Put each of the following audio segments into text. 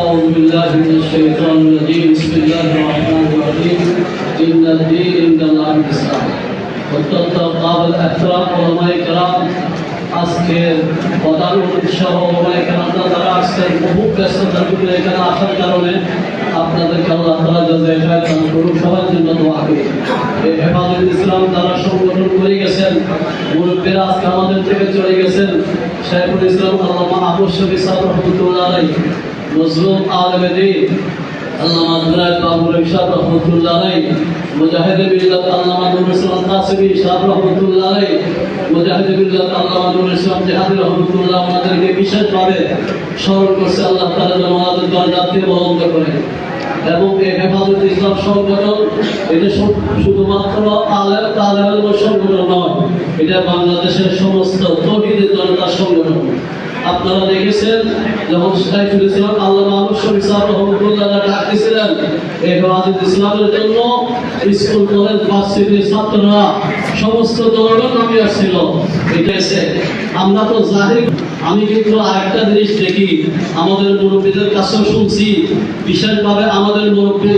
أعوذ بالله من الشيطان الرجيم بسم الله الرحمن الرحيم إن الدين عند الله الإسلام অত্যন্ত কাবল এহতরাম ওলামায়ে কেরাম আজকের প্রধান উৎসাহ ওলামায়ে কেরামরা যারা আজকের বহু ব্যস্ততার ভিতরে এখানে আসার কারণে আপনাদেরকে আল্লাহ তাআলা জাযায়ে খায়র দান করুন সবার জন্য দোয়া করি এই হেফাজত ইসলাম যারা সংগঠন করে গেছেন মুরব্বীরা আজকে আমাদের থেকে চলে গেছেন শেখুল ইসলাম আল্লামা আবু শফি সাহেব রহমতুল্লাহ আলাই আমাদেরকে বিশেষভাবে স্মরণ করছে আল্লাহ তাআলা করে এবং এই হেফাজত ইসলাম সংগঠন, এটা শুধুমাত্র আলেম, তালেম সংগঠন নয়, এটা বাংলাদেশের সমস্ত জনতার সংগঠন। আপনারা দেখেছেন, যখন শাইখুল ইসলাম আল্লাহ মাহমুদ শরীফ সাহেব রহমতুল্লাহ ডাক দিয়েছিলেন এই ইসলামের জন্য স্কুল, কলেজ ভার্সিটির ছাত্ররা, সমস্ত জনগণ নামে আসছিল এটা আমরা তো জাহির। আমি কিন্তু আরেকটা জিনিস দেখি, আমাদের মুরব্বীদের কাছেও শুনছি, বিশেষভাবে আমাদের মুরব্বী।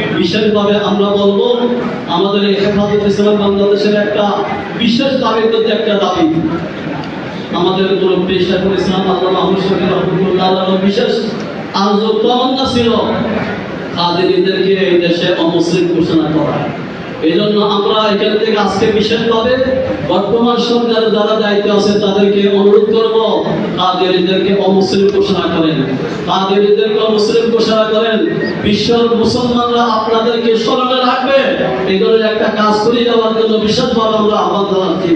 বিশেষভাবে আমরা বলব, আমাদের এই বাংলাদেশের একটা বিশেষ দাবির প্রতি একটা দাবি। আমাদের বিশেষ আজ তমন্না ছিল কাদেরীদেরকে এই দেশে অমুসলিম ঘোষণা করা। এই জন্য আমরা এখান থেকে আজকে বিশেষভাবে বর্তমান সরকার যারা দায়িত্ব আছে, তাদেরকে অনুরোধ করব, কাদেরীদেরকে অমুসলিম ঘোষণা করেন। কাদেরীদেরকে অমুসলিম ঘোষণা করেন, বিশ্বের মুসলমানরা আপনাদেরকে স্মরণে রাখবে। ধরনের একটা কাজ করে যাওয়ার জন্য বিশেষভাবে আমরা আহ্বান জানাচ্ছি।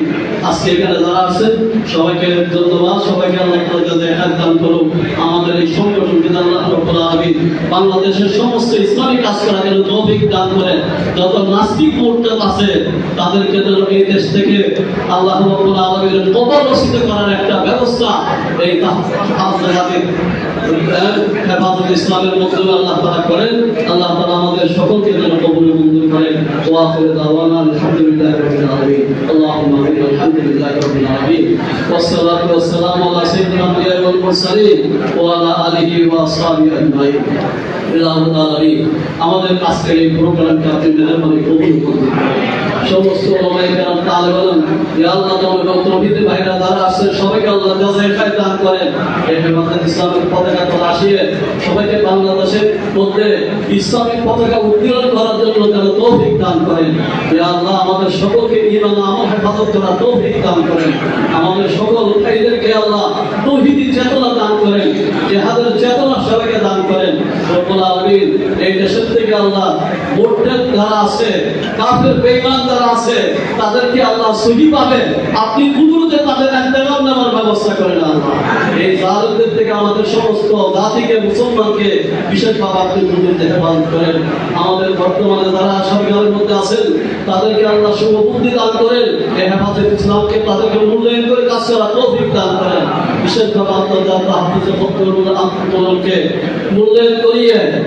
আজকে এখানে যারা আছেন সবাইকে ধন্যবাদ। সবাইকে আল্লাহ হাত দান করুন আমাদের এই সংগঠনকে আল্লাহ রাব্বুল আলামিন বাংলাদেশের সমস্ত ইসলামিক কাজ করার জন্য তৌফিক দান করেন। যত নাস্তিক মোর্চাদ আছে, তাদেরকে যেন এই দেশ থেকে আল্লাহ রাব্বুল আলামিনের কবর রসিদ করার একটা ব্যবস্থা এই আন্তর্জাতিক হেফাজত ইসলামের মাধ্যমে আল্লাহ তাআলা করেন। আল্লাহ তাআলা আমাদের সকলকে যেন কবুল মঞ্জুর করেন। ওয়া আখির দাওয়ানা اللهم من الحمد لله رب العالمين. والصلاة والسلام على سيدنا محمد المرسلين وعلى آله وأصحابه أجمعين. আমাদের এই প্রোগ্রামকে আপনি কবুল ইসলামের পতাকা করার জন্য দান আমাদের সকলকে দান আমাদের সকল ভাইদেরকে আল্লাহ তৌহিদি চেতনা দান করেন জিহাদের চেতনা সবাইকে দান করেন রব্বুল আলামিন এই দেশের থেকে আল্লাহ যারা আছে কাফের যারা আছে তাদেরকে আল্লাহ সহি আপনি কুদরতে তাদের নেওয়ার ব্যবস্থা করেন আল্লাহ এই থেকে আমাদের সমস্ত জাতিকে মুসলমানকে বিশেষভাবে আপনি করেন আমাদের বর্তমানে যারা সরকারের মধ্যে আছেন তাদেরকে আল্লাহ শুভবুদ্ধি দান করেন এই হেফাজত ইসলামকে তাদেরকে মূল্যায়ন করে কাজ করা তৌফিক দান করেন বিশেষভাবে মূল্যায়ন করিয়ে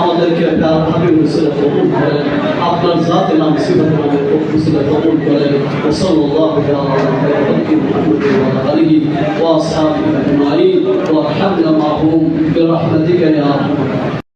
আমাদেরকে প্যারা হাবিব রসুলের কবুল করেন আপনার জাতে নাম সিফাত নামে রসুলের কবুল করেন وصلى الله على خير محمد وعلى اله واصحابه اجمعين وارحمنا معهم برحمتك يا ارحم الراحمين